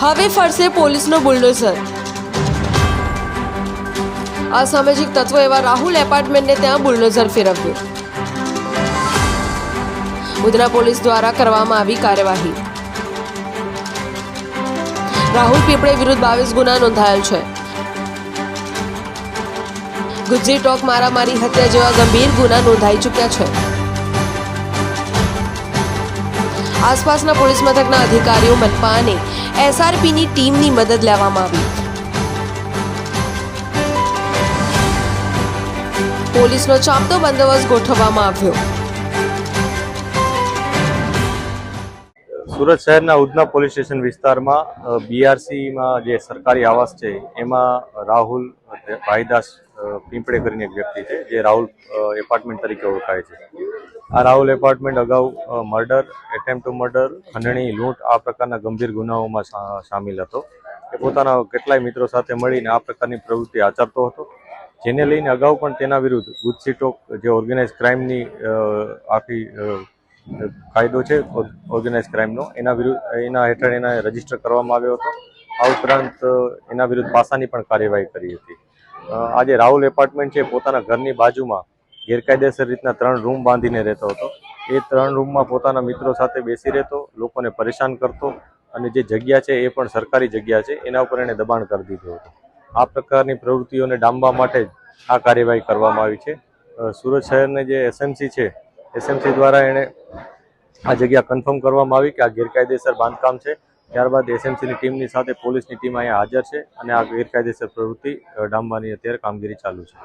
હવે ફરશે પોલીસનો બુલડોઝર. અસામાજિક તત્વો એવા રાહુલ એપાર્ટમેન્ટને ત્યાં બુલડોઝર ફેરવ્યું. મુદ્રા પોલીસ દ્વારા કરવામાં આવી કાર્યવાહી. રાહુલ પીપળે વિરુદ્ધ બાવીસ ગુના નોંધાયેલ છે. ગુજરી ટોક મારામારી હત્યા જેવા ગંભીર ગુના નોંધાઈ ચૂક્યા છે. આસપાસના પોલીસ મથકના અધિકારીઓ મનપા અને એસઆરપીની ટીમની મદદ લેવામાં આવી. પોલીસનો ચાંપતો બંદોબસ્ત ગોઠવવામાં આવ્યો. સુરત શહેરના ઉધના પોલીસ સ્ટેશન વિસ્તારમાં બીઆરસીમાં જે સરકારી આવાસ છે, એમાં રાહુલ ભાઈદાસ પીંપડે કરીને એક વ્યક્તિ છે, જે રાહુલ એપાર્ટમેન્ટ તરીકે ઓળખાય છે. આ રાહુલ એપાર્ટમેન્ટ અગાઉ મર્ડર એટેમ્પ ટુ મર્ડર ખંડણી, લૂંટ આ પ્રકારના ગંભીર ગુનાઓમાં સામેલ હતો. એ પોતાના કેટલાય મિત્રો સાથે મળીને આ પ્રકારની પ્રવૃત્તિ આચરતો હતો. જેને લઈને અગાઉ પણ તેના વિરુદ્ધ ગુજસી ટોક જે ઓર્ગેનાઇઝ ક્રાઇમની આખી કાયદો છે ઓર્ગેનાઇઝ ક્રાઇમનો એના વિરુદ્ધ એના હેઠળ એના રજિસ્ટર કરવામાં આવ્યો હતો. આ ઉપરાંત એના વિરુદ્ધ પાસાની પણ કાર્યવાહી કરી હતી. આજે રાહુલ એપાર્ટમેન્ટ છે પોતાના ઘરની બાજુમાં ગેરકાયદેસર રીતના ત્રણ રૂમ બાંધીને રહેતો હતો. એ ત્રણ રૂમમાં પોતાના મિત્રો સાથે બેસી રહેતો, લોકોને પરેશાન કરતો અને જે જગ્યા છે એ પણ સરકારી જગ્યા છે, એના ઉપર એણે દબાણ કરી દીધું હતું. આ પ્રકારની પ્રવૃત્તિઓને ડામવા માટે જ આ કાર્યવાહી કરવામાં આવી છે. સુરત શહેરને જે એસએમસી છે, એસએમસી દ્વારા એણે આ જગ્યા કન્ફર્મ કરવામાં આવી કે આ ગેરકાયદેસર બાંધકામ છે. ત્યારબાદ એસએમસીની ટીમની સાથે પોલીસની ટીમ અહીંયા હાજર છે અને આ ગેરકાયદેસર પ્રવૃત્તિ ડામવાની અત્યારે કામગીરી ચાલુ છે.